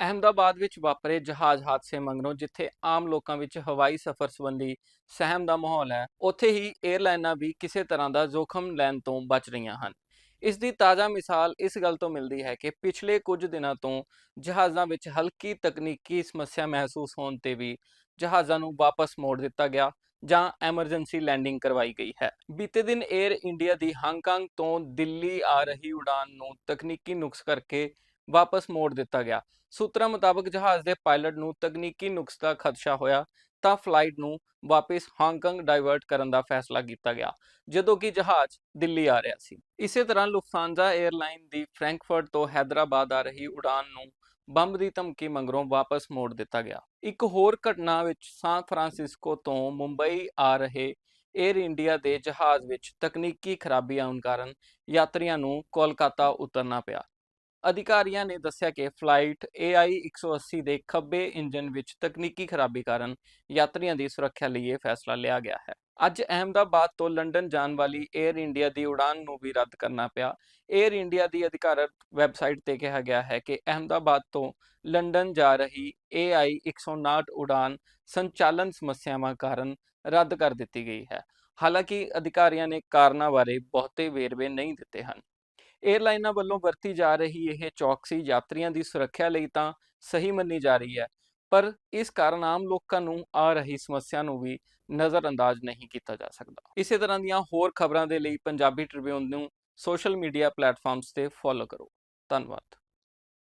ਅਹਿਮਦਾਬਾਦ ਵਿੱਚ ਵਾਪਰੇ ਜਹਾਜ਼ ਹਾਦਸੇ ਮਗਰੋਂ, ਜਿੱਥੇ ਆਮ ਲੋਕਾਂ ਵਿੱਚ ਹਵਾਈ ਸਫ਼ਰ ਸੰਬੰਧੀ ਸਹਿਮ ਦਾ ਮਾਹੌਲ ਹੈ, ਉੱਥੇ ਹੀ 에ਅਰਲਾਈਨਾਂ ਵੀ ਕਿਸੇ ਤਰ੍ਹਾਂ ਦਾ ਜ਼ੋਖਮ ਲੈਣ ਤੋਂ ਬਚ ਰਹੀਆਂ ਹਨ। ਇਸ ਦੀ ਤਾਜ਼ਾ ਮਿਸਾਲ ਇਸ ਗੱਲ ਤੋਂ ਮਿਲਦੀ ਹੈ ਕਿ ਪਿਛਲੇ ਕੁਝ ਦਿਨਾਂ ਤੋਂ ਜਹਾਜ਼ਾਂ ਵਿੱਚ ਹਲਕੀ ਤਕਨੀਕੀ ਸਮੱਸਿਆ ਮਹਿਸੂਸ ਹੋਣ ਤੇ ਵੀ ਜਹਾਜ਼ਾਂ ਨੂੰ ਵਾਪਸ ਮੋੜ ਦਿੱਤਾ ਗਿਆ ਜਾਂ ਐਮਰਜੈਂਸੀ ਲੈਂਡਿੰਗ ਕਰਵਾਈ ਗਈ ਹੈ। ਬੀਤੇ ਦਿਨ 에ਅਰ ਇੰਡੀਆ ਦੀ ਹਾਂਗਕਾਂਗ ਤੋਂ ਦਿੱਲੀ ਆ ਰਹੀ ਉਡਾਨ ਨੂੰ ਤਕਨੀਕੀ ਨੁਕਸ ਕਰਕੇ ਵਾਪਸ ਮੋੜ ਦਿੱਤਾ ਗਿਆ। ਸੂਤਰਾਂ ਮੁਤਾਬਕ ਜਹਾਜ਼ ਦੇ ਪਾਇਲਟ ਨੂੰ ਤਕਨੀਕੀ ਨੁਕਸ ਦਾ ਖਦਸ਼ਾ ਹੋਇਆ, ਤਾਂ ਫਲਾਈਟ ਨੂੰ ਵਾਪਸ ਹਾਂਗਕਾਂਗ ਡਾਈਵਰਟ ਕਰਨ ਦਾ ਫੈਸਲਾ ਕੀਤਾ ਗਿਆ, ਜਦੋਂ ਕਿ ਜਹਾਜ਼ ਦਿੱਲੀ ਆ ਰਿਹਾ ਸੀ। ਇਸੇ ਤਰ੍ਹਾਂ ਲੁਫਥਾਂਜ਼ਾ 에ਅਰਲਾਈਨ ਦੀ ਫ੍ਰੈਂਕਫਰਟ ਤੋਂ ਹੈਦਰਾਬਾਦ ਆ ਰਹੀ ਉਡਾਨ ਨੂੰ ਬੰਬ ਦੀ ਧਮਕੀ ਮੰਗਰੋਂ ਵਾਪਸ ਮੋੜ ਦਿੱਤਾ ਗਿਆ। ਇੱਕ ਹੋਰ ਘਟਨਾ ਵਿੱਚ ਸਾਨ ਫਰਾਂਸਿਸਕੋ ਤੋਂ ਮੁੰਬਈ ਆ ਰਹੇ 에ਅਰ ਇੰਡੀਆ ਦੇ ਜਹਾਜ਼ ਵਿੱਚ ਤਕਨੀਕੀ ਖਰਾਬੀ ਆਉਣ ਕਾਰਨ ਯਾਤਰੀਆਂ ਨੂੰ ਕੋਲਕਾਤਾ ਉਤਰਨਾ ਪਿਆ। ਅਧਿਕਾਰੀਆਂ ਨੇ ਦੱਸਿਆ ਕਿ ਫਲਾਈਟ AI 180 ਦੇ ਖੱਬੇ ਇੰਜਨ ਵਿੱਚ ਤਕਨੀਕੀ ਖਰਾਬੀ ਕਾਰਨ ਯਾਤਰੀਆਂ ਦੀ ਸੁਰੱਖਿਆ ਲਈ ਇਹ ਫੈਸਲਾ ਲਿਆ ਗਿਆ ਹੈ। ਅੱਜ ਅਹਿਮਦਾਬਾਦ ਤੋਂ ਲੰਡਨ ਜਾਣ ਵਾਲੀ 에ਅਰ ਇੰਡੀਆ ਦੀ ਉਡਾਨ ਨੂੰ ਵੀ ਰੱਦ ਕਰਨਾ ਪਿਆ। 에ਅਰ ਇੰਡੀਆ ਦੀ ਅਧਿਕਾਰਤ ਵੈਬਸਾਈਟ ਤੇ ਕਿਹਾ ਗਿਆ ਹੈ ਕਿ ਅਹਿਮਦਾਬਾਦ ਤੋਂ ਲੰਡਨ ਜਾ ਰਹੀ AI 159 ਉਡਾਨ ਸੰਚਾਲਨ ਸਮੱਸਿਆਵਾਂ ਕਾਰਨ ਰੱਦ ਕਰ ਦਿੱਤੀ ਗਈ ਹੈ। ਹਾਲਾਂਕਿ ਅਧਿਕਾਰੀਆਂ ਨੇ ਕਾਰਨਾਂ ਬਾਰੇ ਬਹੁਤੇ ਵੇਰਵੇ ਨਹੀਂ ਦਿੱਤੇ ਹਨ। ਏਅਰਲਾਈਨਾਂ ਵੱਲੋਂ ਵਰਤੀ ਜਾ ਰਹੀ ਇਹ ਚੌਕਸੀ ਯਾਤਰੀਆਂ ਦੀ ਸੁਰੱਖਿਆ ਲਈ ਤਾਂ ਸਹੀ ਮੰਨੀ ਜਾ ਰਹੀ ਹੈ, ਪਰ ਇਸ ਕਾਰਨ ਆਮ ਲੋਕਾਂ ਨੂੰ ਆ ਰਹੀ ਸਮੱਸਿਆ ਨੂੰ ਵੀ ਨਜ਼ਰਅੰਦਾਜ਼ ਨਹੀਂ ਕੀਤਾ ਜਾ ਸਕਦਾ। ਇਸੇ ਤਰ੍ਹਾਂ ਦੀਆਂ ਹੋਰ ਖਬਰਾਂ ਦੇ ਲਈ ਪੰਜਾਬੀ ਟ੍ਰਿਬਿਊਨ ਨੂੰ ਸੋਸ਼ਲ ਮੀਡੀਆ ਪਲੇਟਫਾਰਮਸ ਤੇ ਫੋਲੋ ਕਰੋ। ਧੰਨਵਾਦ।